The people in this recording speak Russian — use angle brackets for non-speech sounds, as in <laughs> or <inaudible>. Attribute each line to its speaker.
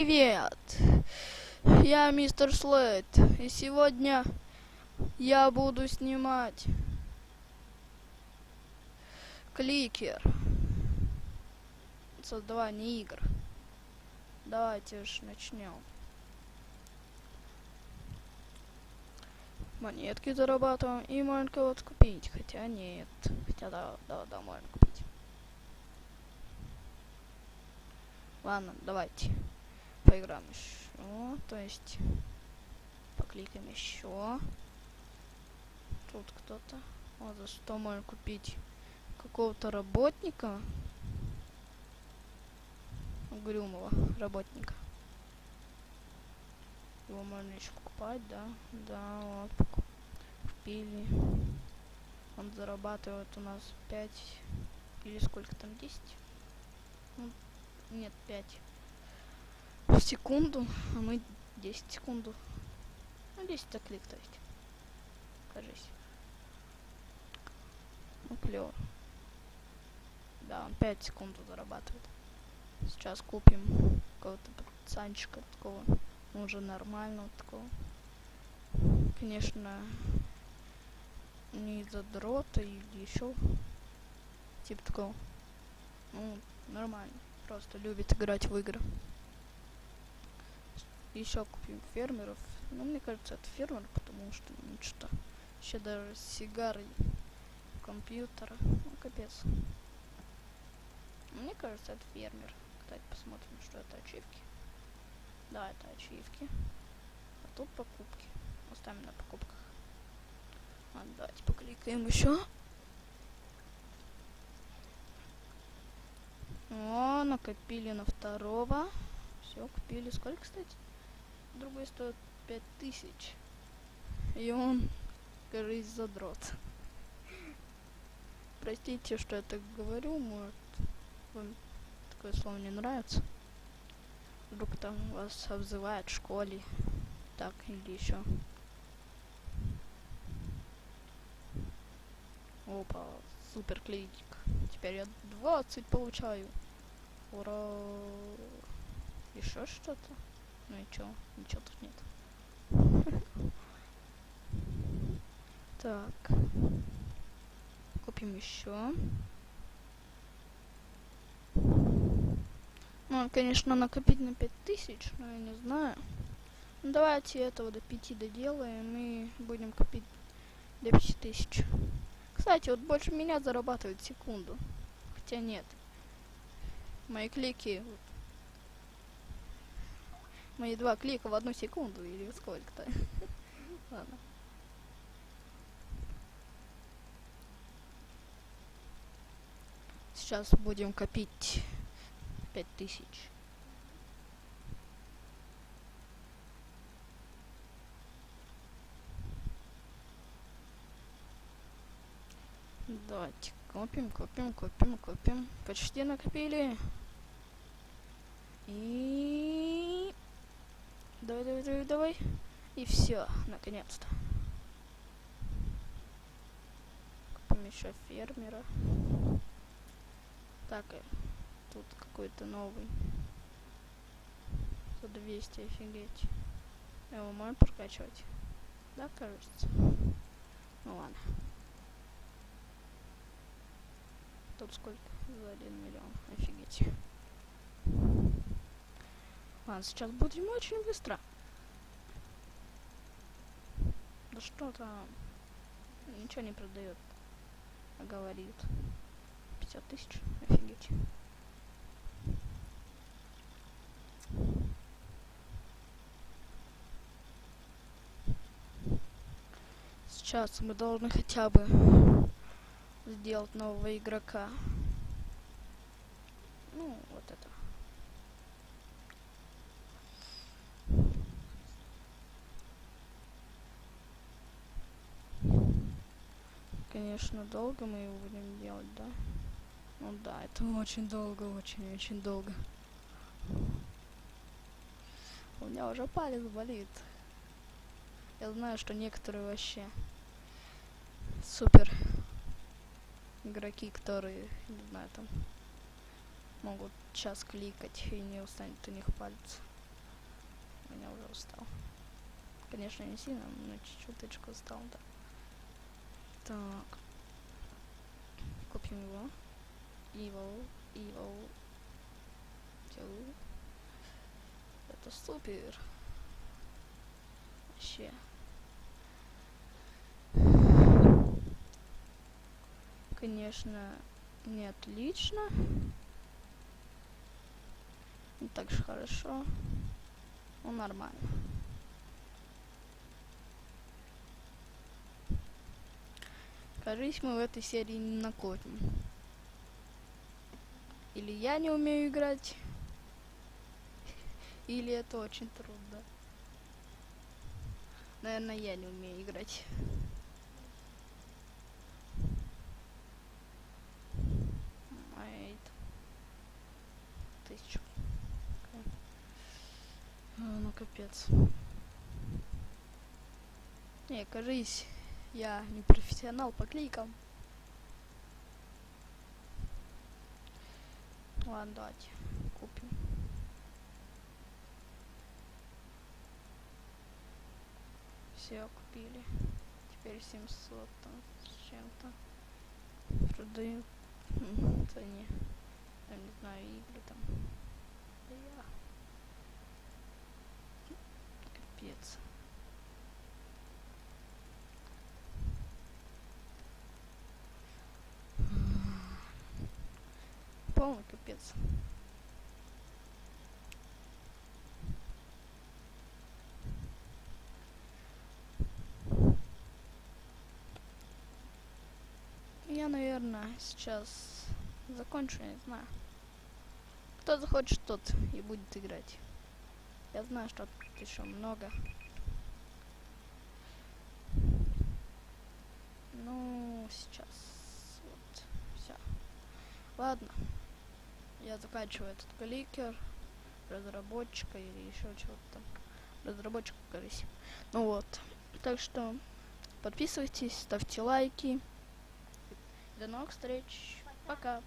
Speaker 1: Привет! Я мистер Слейд, и сегодня я буду снимать кликер. Создавание игр. Давайте уж начнем. Монетки зарабатываем и можно кого-то купить. Хотя нет. Хотя да, да, да, можно купить. Ладно, давайте поиграем еще. То есть покликаем еще. Тут кто-то. Вот за что можно купить какого-то работника. Угрюмого работника. Его можно еще покупать, да? Да, вот купили. Он зарабатывает у нас 5 или сколько там, 10? Ну, нет, 5 в секунду, а мы 10 секунду. Ну, 10 так клик, то есть. Кажись. Ну, клево. Да, он 5 секунд зарабатывает. Сейчас купим какого-то пацанчика такого. Ну, уже нормального такого. Конечно, не из-за дрота или еще типа такого. Ну, нормально. Просто любит играть в игры. Еще купим фермеров. Ну, мне кажется, это фермер, потому что ну, что еще даже с сигарой компьютера. Ну, капец. Мне кажется, это фермер. Кстати, посмотрим, что это ачивки. Да, это ачивки. А тут покупки. Оставим на покупках. Ладно, давайте покликаем еще. О, накопили на второго. Все, купили. Сколько, кстати? Другой стоит 5000. И он, кажется, задрот. Простите, что я так говорю, может, вам такое слово не нравится. Вдруг там вас обзывают в школе. Так, или еще. Опа, супер клейкик. Теперь я 20 получаю. Ура! Еще что-то? Ну и чё? Ничего тут нет. <laughs> Так. Купим еще. Ну, конечно, накопить на 5000, но я не знаю. Ну, давайте этого до 5 доделаем и будем копить до 5000. Кстати, вот больше меня зарабатывает секунду. Хотя нет. Мои клики Мои два клика в одну секунду или сколько-то. <laughs> Ладно. Сейчас будем копить пять тысяч. Давайте копим, копим, копим, копим. Почти накопили. И Давай, давай, давай, давай. И все, наконец-то. Купим еще фермера. Так, и тут какой-то новый. За 200, офигеть. Его можно прокачивать? Да, кажется. Ну ладно. Тут сколько? За 1 миллион. Офигеть. Ладно, сейчас будем очень быстро. Да что там? Ничего не продает. А говорит. 50 тысяч? Офигеть. Сейчас мы должны хотя бы сделать нового игрока. Ну, вот это. Конечно, долго мы его будем делать, да? Ну да, это очень долго, очень-очень долго. У меня уже палец болит. Я знаю, что некоторые вообще супер игроки, которые, не знаю, там могут час кликать и не устанет у них палец. я уже устал. Конечно, не сильно, но чуть-чуточку устал, да. Так. Купим его. Его. Всё. Это супер. Вообще. Конечно, не отлично. Не так же хорошо. Ну, нормально. Кажись, мы в этой серии не накопим. Или я не умею играть, или это очень трудно. Наверное, я не умею играть. Тысячу. А, ну капец. Не, кажись, я не профессионал по кликам. Ладно, давайте купим. Все купили. Теперь 700 там с чем-то. Продаю. Это не. Я не знаю, игры там. Я. Капец. Полный капец. Я, наверное, сейчас закончу, не знаю. Кто захочет, тот и будет играть. Я знаю, что тут еще много. Ну, сейчас. Вот. Все. Ладно. Я заканчиваю этот кликер разработчика или еще чего-то там. Разработчик, кажись. Ну вот. Так что подписывайтесь, ставьте лайки. До новых встреч. Пока.